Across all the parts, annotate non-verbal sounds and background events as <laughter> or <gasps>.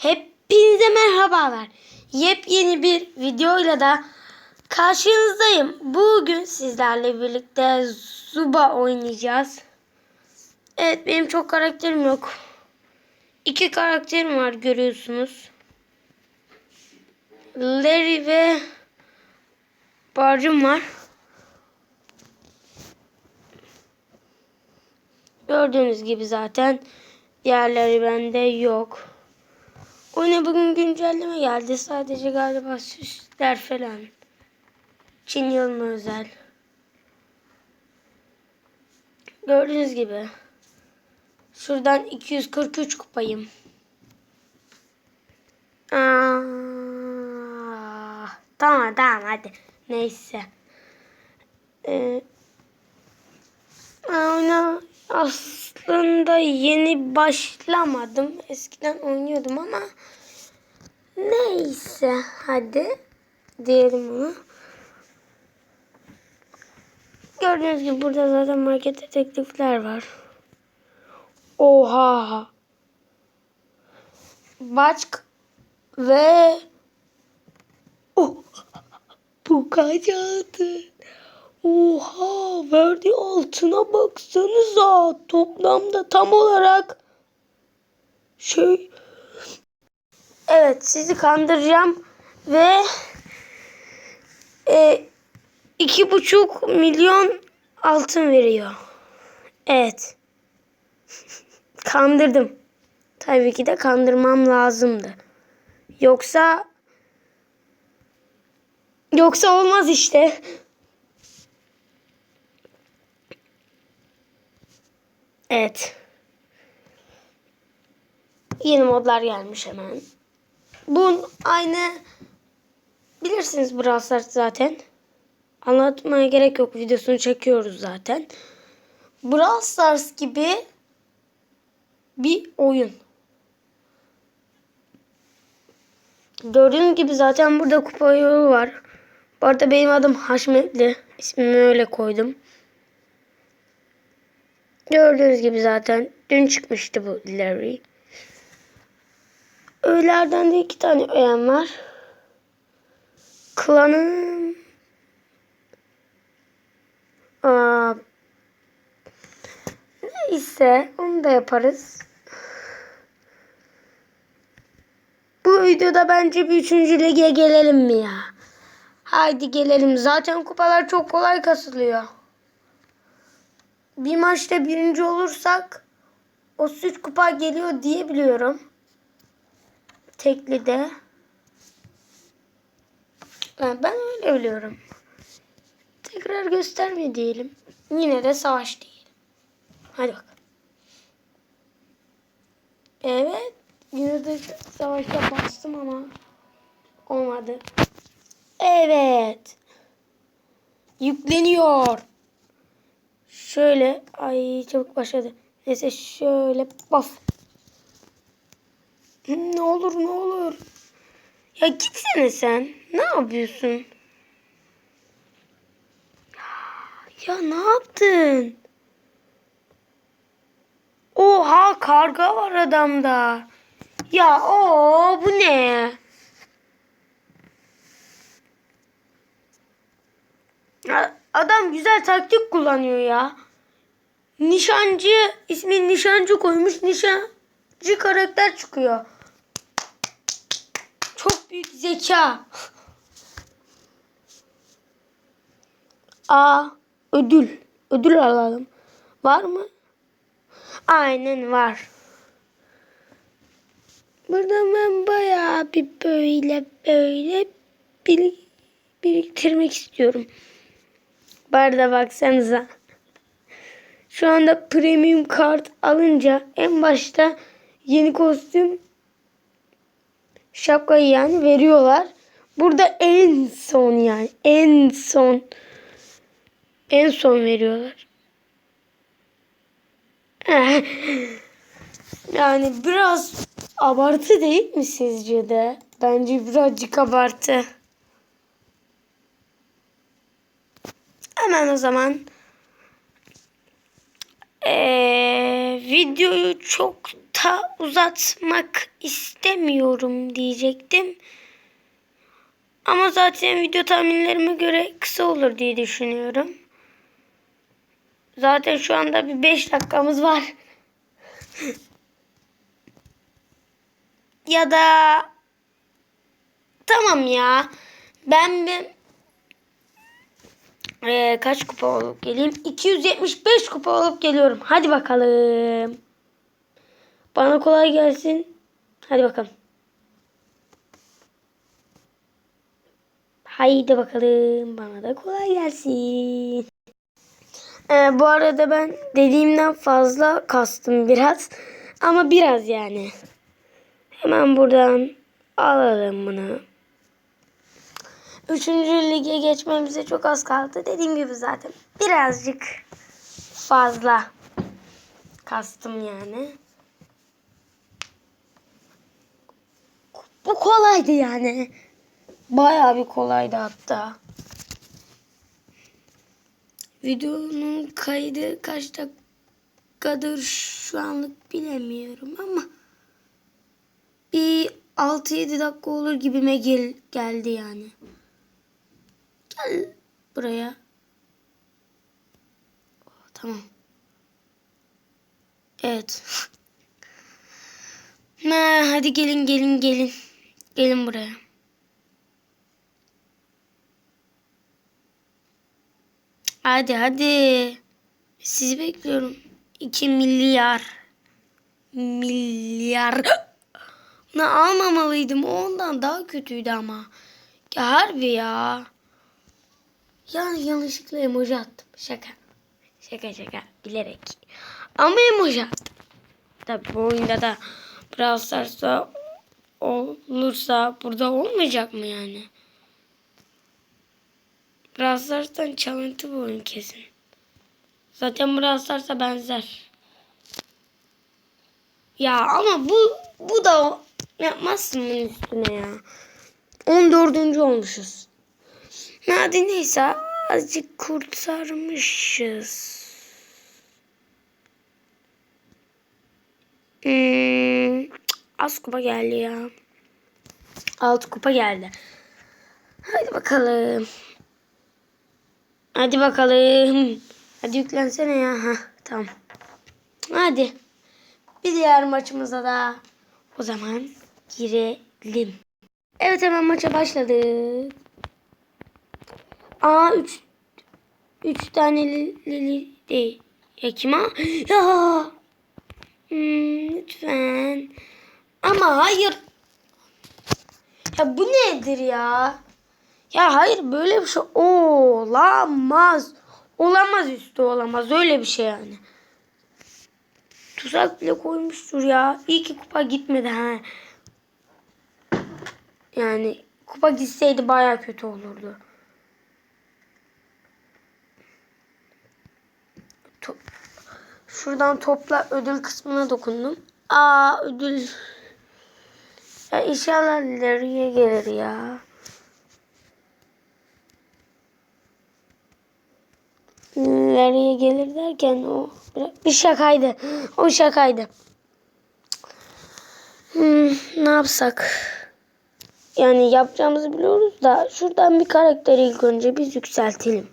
Hepinize merhabalar. Yepyeni bir videoyla da karşınızdayım. Bugün sizlerle birlikte Zuba oynayacağız. Evet benim çok karakterim yok. İki karakterim var görüyorsunuz. Larry ve Barcım var. Gördüğünüz gibi zaten diğerleri bende yok. Oyuna bugün güncelleme geldi. Sadece galiba süsler falan. Çin yılına özel. Gördüğünüz gibi. Şuradan 243 kupayım. Aa, tamam tamam hadi. Neyse. Ee, oyuna aslında yeni başlamadım. Eskiden oynuyordum ama neyse hadi diyelim onu. Gördüğünüz gibi burada zaten market detektifler var. Oha. Başk ve oh, bu kaç altın? Oha verdiği altına baksanıza. Toplamda tam olarak şey Evet sizi kandıracağım ve e, iki buçuk milyon altın veriyor. Evet. <laughs> Kandırdım. Tabii ki de kandırmam lazımdı. Yoksa yoksa olmaz işte. Evet. Yeni modlar gelmiş hemen. Bu aynı bilirsiniz Brawl Stars zaten. Anlatmaya gerek yok. Videosunu çekiyoruz zaten. Brawl Stars gibi bir oyun. Gördüğünüz gibi zaten burada kupa yolu var. Bu arada benim adım Haşmetli. İsmimi öyle koydum. Gördüğünüz gibi zaten dün çıkmıştı bu Larry. Öğelerden de iki tane öğem var. Klanım. Aa, neyse onu da yaparız. Bu videoda bence bir üçüncü lige gelelim mi ya? Haydi gelelim. Zaten kupalar çok kolay kasılıyor bir maçta birinci olursak o süt kupa geliyor diye biliyorum. Tekli de. Ben öyle biliyorum. Tekrar gösterme diyelim. Yine de savaş diyelim. Hadi bak. Evet. Yine de savaşta bastım ama olmadı. Evet. Yükleniyor. Şöyle ay çabuk başladı. Neyse şöyle baf. Ne olur ne olur. Ya gitsene sen. Ne yapıyorsun? Ya ne yaptın? Oha karga var adamda. Ya o bu ne? Adam güzel taktik kullanıyor ya. Nişancı ismi nişancı koymuş. Nişancı karakter çıkıyor. Çok büyük zeka. Aa ödül. Ödül alalım. Var mı? Aynen var. Burada ben bayağı bir böyle böyle bir, biriktirmek istiyorum. Barda baksanıza. Şu anda premium kart alınca en başta yeni kostüm şapkayı yani veriyorlar. Burada en son yani en son en son veriyorlar. <laughs> yani biraz abartı değil mi sizce de? Bence birazcık abartı. Hemen o zaman ee, videoyu çok ta uzatmak istemiyorum diyecektim. Ama zaten video tahminlerime göre kısa olur diye düşünüyorum. Zaten şu anda bir 5 dakikamız var. <laughs> ya da tamam ya. Ben bir Ee, kaç kupa olup geleyim? 275 kupa olup geliyorum. Hadi bakalım. Bana kolay gelsin. Hadi bakalım. Haydi bakalım. Bana da kolay gelsin. Ee, bu arada ben dediğimden fazla kastım biraz. Ama biraz yani. Hemen buradan alalım bunu. Üçüncü lige geçmemize çok az kaldı. Dediğim gibi zaten birazcık fazla kastım yani. Bu kolaydı yani. Bayağı bir kolaydı hatta. Videonun kaydı kaç dakikadır şu anlık bilemiyorum ama bir 6-7 dakika olur gibime gel geldi yani. Gel buraya. Oh, tamam. Evet. Ha, hadi gelin gelin gelin. Gelin buraya. Hadi hadi. Sizi bekliyorum. 2 milyar. Milyar. <gasps> Ne almamalıydım. Ondan daha kötüydü ama. Ya harbi ya. Yani yanlışlıkla emoji attım. Şaka. Şaka şaka. Bilerek. Ama emoji attım. Tabi bu oyunda da Brawl Stars'ta olursa burada olmayacak mı yani? Brawl Stars'tan çalıntı bu oyun kesin. Zaten Brawl Stars'a benzer. Ya ama bu bu da yapmazsın bunun üstüne ya. 14. olmuşuz. Hadi neyse azıcık kurtarmışız. Hmm, az kupa geldi ya. Alt kupa geldi. Hadi bakalım. Hadi bakalım. Hadi yüklensene ya. Heh, tamam. Hadi. Bir diğer maçımıza da o zaman girelim. Evet hemen maça başladık. Aa 3 3 tane lili değil. Ya kim? Ya. Hmm, lütfen. Ama hayır. Ya bu nedir ya? Ya hayır böyle bir şey olamaz. Olamaz üstü olamaz. Öyle bir şey yani. Tuzak bile koymuştur ya. İyi ki kupa gitmedi ha. Yani kupa gitseydi baya kötü olurdu. Şuradan topla ödül kısmına dokundum. Aa ödül. Ya inşallah ileriye gelir ya. Nereye gelir derken o bir şakaydı. O şakaydı. Hmm, ne yapsak? Yani yapacağımızı biliyoruz da şuradan bir karakteri ilk önce biz yükseltelim.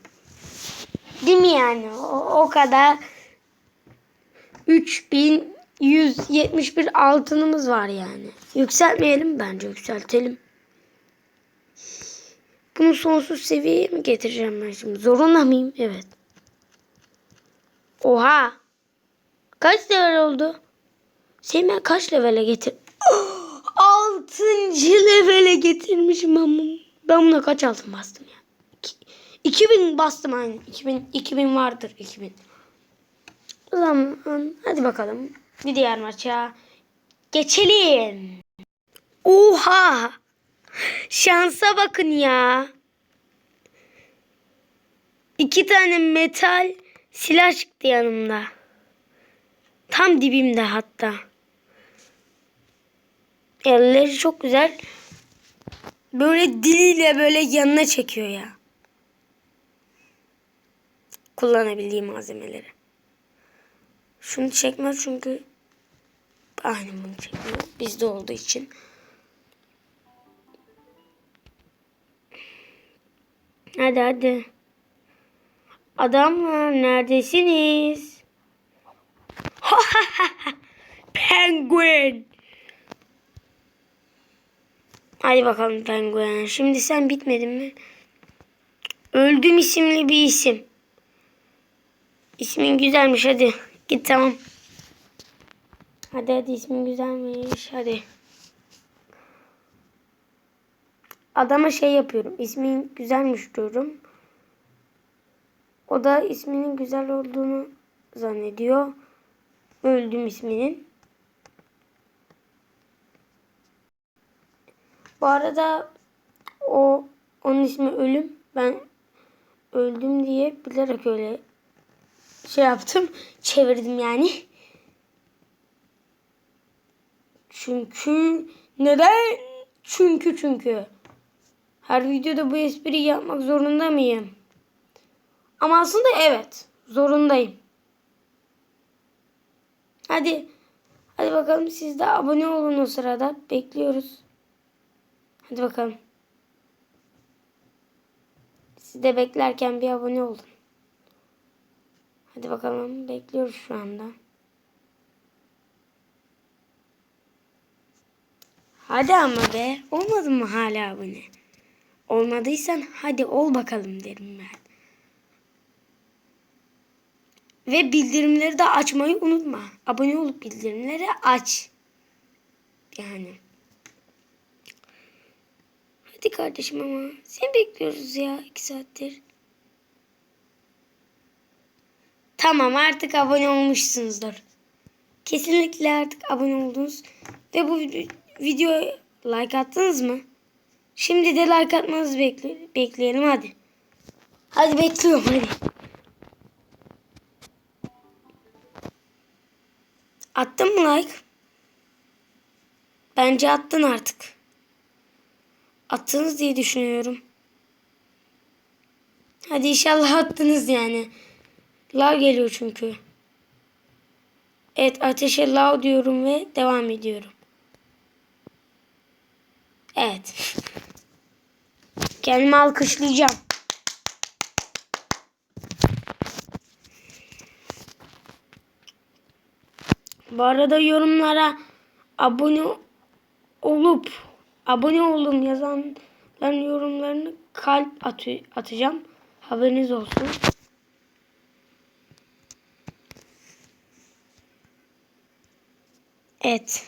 Değil mi yani? O, o kadar 3171 altınımız var yani. Yükseltmeyelim bence yükseltelim. Bunu sonsuz seviyeye mi getireceğim ben şimdi? Zorunda mıyım? Evet. Oha. Kaç level oldu? Seni ben kaç levele getir? <gasps> Altıncı levele getirmişim ama. Ben buna kaç altın bastım ya? 2000 bastım aynı. 2000, 2000 vardır 2000. O zaman hadi bakalım. Bir diğer maça geçelim. Oha. Şansa bakın ya. İki tane metal silah çıktı yanımda. Tam dibimde hatta. Elleri çok güzel. Böyle diliyle böyle yanına çekiyor ya. Kullanabildiğim malzemeleri. Şunu çekmez çünkü Aynen bunu çekiyor. Bizde olduğu için. Hadi hadi. Adamlar neredesiniz? <laughs> Penguin. Hadi bakalım penguen. Şimdi sen bitmedin mi? Öldüm isimli bir isim. İsmin güzelmiş hadi. Git tamam. Hadi hadi ismin güzelmiş hadi. Adama şey yapıyorum. İsmin güzelmiş diyorum. O da isminin güzel olduğunu zannediyor. Öldüm isminin. Bu arada o onun ismi ölüm. Ben öldüm diye bilerek öyle şey yaptım. Çevirdim yani. Çünkü neden? Çünkü çünkü. Her videoda bu espriyi yapmak zorunda mıyım? Ama aslında evet. Zorundayım. Hadi. Hadi bakalım siz de abone olun o sırada. Bekliyoruz. Hadi bakalım. Siz de beklerken bir abone olun. Hadi bakalım. Bekliyoruz şu anda. Hadi ama be. Olmadı mı hala abone? Olmadıysan hadi ol bakalım derim ben. Ve bildirimleri de açmayı unutma. Abone olup bildirimleri aç. Yani. Hadi kardeşim ama. Seni bekliyoruz ya iki saattir. Tamam artık abone olmuşsunuzdur. Kesinlikle artık abone oldunuz. Ve bu video- videoya like attınız mı? Şimdi de like atmanızı bekle bekleyelim hadi. Hadi bekliyorum hadi. Attın mı like? Bence attın artık. Attınız diye düşünüyorum. Hadi inşallah attınız yani. Lav geliyor çünkü. Evet ateşe lav diyorum ve devam ediyorum. Evet. Kendimi alkışlayacağım. Bu arada yorumlara abone olup abone olun yazanların yorumlarını kalp atı atacağım. Haberiniz olsun. Evet.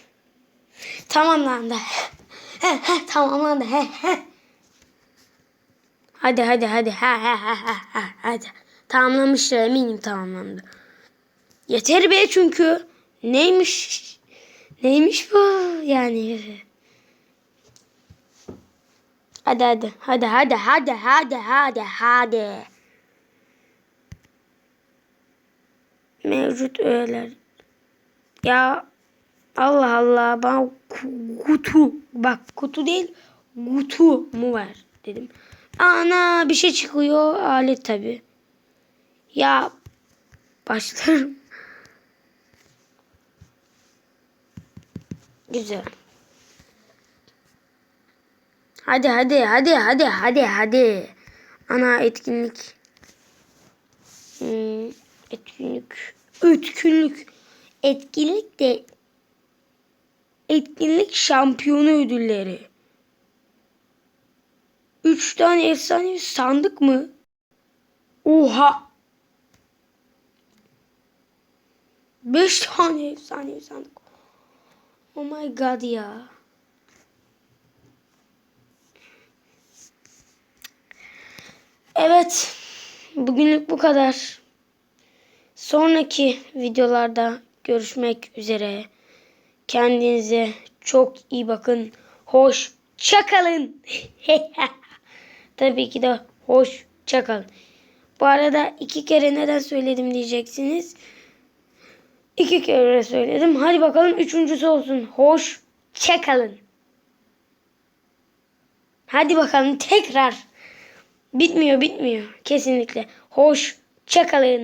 Tamamlandı. He, he, tamamlandı. He, he. Hadi hadi hadi. Ha ha ha ha ha. Hadi. Tamamlamıştır eminim tamamlandı. Yeter be çünkü. Neymiş? Neymiş bu? Yani. Hadi hadi. Hadi hadi hadi hadi hadi hadi. Mevcut öğeler. Ya Allah Allah ku- kutu bak kutu değil kutu mu var dedim. Ana bir şey çıkıyor alet tabi. Ya başlarım. Güzel. Hadi hadi hadi hadi hadi hadi. Ana etkinlik. Hmm, etkinlik. Etkinlik. Etkinlik de etkinlik şampiyonu ödülleri. Üç tane efsanevi sandık mı? Oha. Beş tane efsanevi sandık. Oh my god ya. Evet. Bugünlük bu kadar. Sonraki videolarda görüşmek üzere. Kendinize çok iyi bakın. Hoş çakalın. <laughs> Tabii ki de hoş çakalın. Bu arada iki kere neden söyledim diyeceksiniz. İki kere söyledim. Hadi bakalım üçüncüsü olsun. Hoş çakalın. Hadi bakalım tekrar. Bitmiyor bitmiyor. Kesinlikle. Hoş çakalın.